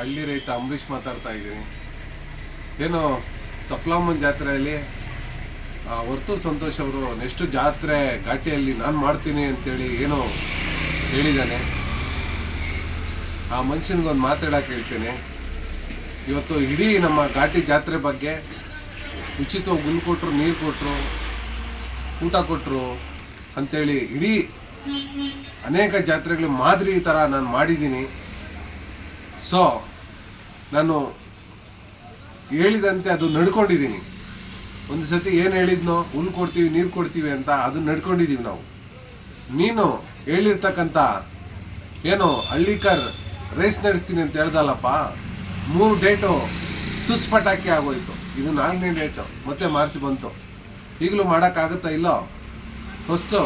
ಹಳ್ಳಿ ರೈತ ಅಂಬರೀಷ್ ಮಾತಾಡ್ತಾ ಇದ್ದೀನಿ. ಏನು ಸಪ್ಲಾಮನ್ ಜಾತ್ರೆಯಲ್ಲಿ ಹೊರ್ತು ಸಂತೋಷ್ ಅವರು ನೆಕ್ಸ್ಟ್ ಜಾತ್ರೆ ಘಾಟಿಯಲ್ಲಿ ನಾನು ಮಾಡ್ತೀನಿ ಅಂತೇಳಿ ಏನೋ ಹೇಳಿದ್ದಾನೆ. ಆ ಮನುಷ್ಯನಿಗೊಂದು ಮಾತಾಡಕ್ಕೆ ಹೇಳ್ತೇನೆ. ಇವತ್ತು ಇಡೀ ನಮ್ಮ ಘಾಟಿ ಜಾತ್ರೆ ಬಗ್ಗೆ ಉಚಿತವಾಗಿ ಹುಲ್ಲು ಕೊಟ್ಟರು ನೀರು ಕೊಟ್ಟರು ಊಟ ಕೊಟ್ಟರು ಅಂಥೇಳಿ ಇಡೀ ಅನೇಕ ಜಾತ್ರೆಗಳು ಮಾದರಿ ಥರ ನಾನು ಮಾಡಿದ್ದೀನಿ. ಸೊ ನಾನು ಹೇಳಿದಂತೆ ಅದು ನಡ್ಕೊಂಡಿದ್ದೀನಿ. ಒಂದು ಸತಿ ಏನು ಹೇಳಿದ್ನೋ ಹುಲ್ಲು ಕೊಡ್ತೀವಿ, ನೀರು ಕೊಡ್ತೀವಿ ಅಂತ ಅದು ನಡ್ಕೊಂಡಿದ್ದೀವಿ ನಾವು. ನೀನು ಹೇಳಿರ್ತಕ್ಕಂಥ ಏನು ಹಳ್ಳಿಕರ್ ರೇಸ್ ನಡೆಸ್ತೀನಿ ಅಂತ ಹೇಳ್ದಲ್ಲಪ್ಪ, ಮೂರು ಡೇಟು ತುಸ್ ಪಟಾಕಿ ಆಗೋಯ್ತು. ಇದು ನಾಲ್ಕನೇ ಡೇಟು ಮತ್ತೆ ಮಾರ್ಚ್ ಬಂತು. ಈಗಲೂ ಮಾಡೋಕ್ಕಾಗುತ್ತಾ ಇಲ್ಲೋ? ಫಸ್ಟು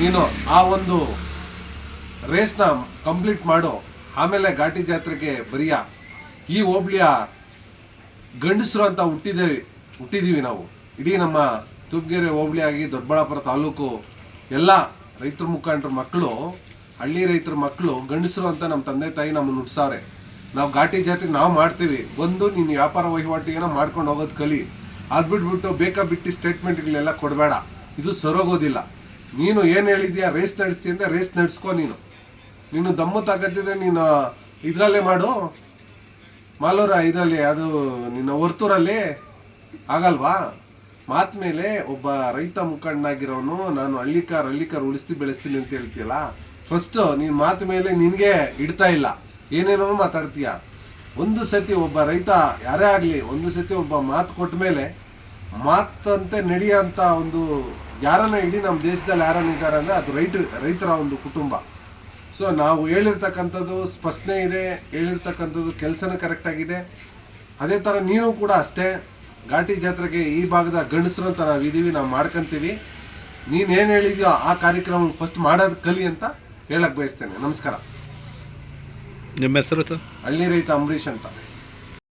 ನೀನು ಆ ಒಂದು ರೇಸ್ನ ಕಂಪ್ಲೀಟ್ ಮಾಡು. ಆಮೇಲೆ ಘಾಟಿ ಜಾತ್ರೆಗೆ ಬರಿಯ. ಈ ಹೋಬ್ಳಿಯ ಗಂಡಸರು ಅಂತ ಹುಟ್ಟಿದ್ದೇವೆ ಹುಟ್ಟಿದ್ದೀವಿ ನಾವು. ಇಡೀ ನಮ್ಮ ತೂಪ್ಗೆರೆ ಹೋಬ್ಳಿಯಾಗಿ ದೊಡ್ಡಬಳ್ಳಾಪುರ ತಾಲೂಕು ಎಲ್ಲ ರೈತರ ಮುಖಂಡರ ಮಕ್ಕಳು, ಹಳ್ಳಿ ರೈತರ ಮಕ್ಕಳು, ಗಂಡಸರು ಅಂತ ನಮ್ಮ ತಂದೆ ತಾಯಿ ನಮ್ಮನ್ನು ನುಡ್ಸಾರೆ ನಾವು ಘಾಟಿ ಜಾತ್ರೆ ನಾವು ಮಾಡ್ತೀವಿ. ಬಂದು ನೀನು ವ್ಯಾಪಾರ ವಹಿವಾಟಿಗೆನ ಮಾಡ್ಕೊಂಡು ಹೋಗೋದು ಕಲಿ. ಅದು ಬಿಟ್ಬಿಟ್ಟು ಬೇಕಾ ಬಿಟ್ಟು ಸ್ಟೇಟ್ಮೆಂಟ್ಗಳೆಲ್ಲ ಕೊಡಬೇಡ. ಇದು ಸರೋಗೋದಿಲ್ಲ. ನೀನು ಏನು ಹೇಳಿದ್ಯಾ? ರೇಸ್ ನಡೆಸ್ತೀಯ ರೇಸ್ ನಡೆಸ್ಕೊ ನೀನು. ನೀನು ದಮ್ಮು ತಾಕತ್ತಿದ್ರೆ ನೀನು ಇದರಲ್ಲೇ ಮಾಡು. ಮಾಲೂರ ಇದರಲ್ಲಿ, ಅದು ನಿನ್ನ ಹೊರ್ತೂರಲ್ಲಿ ಆಗಲ್ವಾ? ಮಾತ್ ಮೇಲೆ ಒಬ್ಬ ರೈತ ಮುಖಂಡನಾಗಿರೋನು, ನಾನು ಹಳ್ಳಿಕಾರ್ ಹಳ್ಳಿಕಾರ್ ಉಳಿಸ್ತಿ, ಬೆಳೆಸ್ತೀನಿ ಅಂತ ಹೇಳ್ತೀಯಲ್ಲ? ಫಸ್ಟ್ ನೀನ್ ಮಾತು ಮೇಲೆ ನಿನಗೆ ಇಡ್ತಾ ಇಲ್ಲ. ಏನೇನೋ ಮಾತಾಡ್ತೀಯ? ಒಂದು ಸತಿ ಒಬ್ಬ ರೈತ, ಯಾರೇ ಆಗಲಿ, ಒಂದು ಸತಿ ಒಬ್ಬ ಮಾತು ಕೊಟ್ಟ ಮೇಲೆ, ಮಾತಂತೆ ನಡೆಯೋಂಥ ಒಂದು ಯಾರನ್ನ ಇಡೀ ನಮ್ಮ ದೇಶದಲ್ಲಿ ಯಾರನ್ನ ಇದ್ದಾರೆ ಅಂದರೆ ಅದು ರೈತ ರೈತರ ಒಂದು ಕುಟುಂಬ. ಸೊ ನಾವು ಹೇಳಿರ್ತಕ್ಕಂಥದ್ದು ಸ್ಪಷ್ಟನೆ ಇದೆ ಹೇಳಿರ್ತಕ್ಕಂಥದ್ದು ಕೆಲಸನೂ ಕರೆಕ್ಟಾಗಿದೆ ಅದೇ ಥರ ನೀನು ಕೂಡ ಅಷ್ಟೇ ಘಾಟಿ ಜಾತ್ರೆಗೆ ಈ ಭಾಗದ ಗಂಡಸರು ಅಂತ ನಾವು ಇದೀವಿ ನಾವು ಮಾಡ್ಕೊಂತೀವಿ. ಏನು ಹೇಳಿದ್ಯೋ ಆ ಕಾರ್ಯಕ್ರಮ ಫಸ್ಟ್ ಮಾಡೋದು ಕಲಿ ಅಂತ ಹೇಳಕ್ಕೆ ಬಯಸ್ತೇನೆ. ನಮಸ್ಕಾರ. ನಿಮ್ಮ ಹೆಸರು ಸರ್? ಹಳ್ಳಿ ರೈತ ಅಂಬರೀಷ್ ಅಂತ.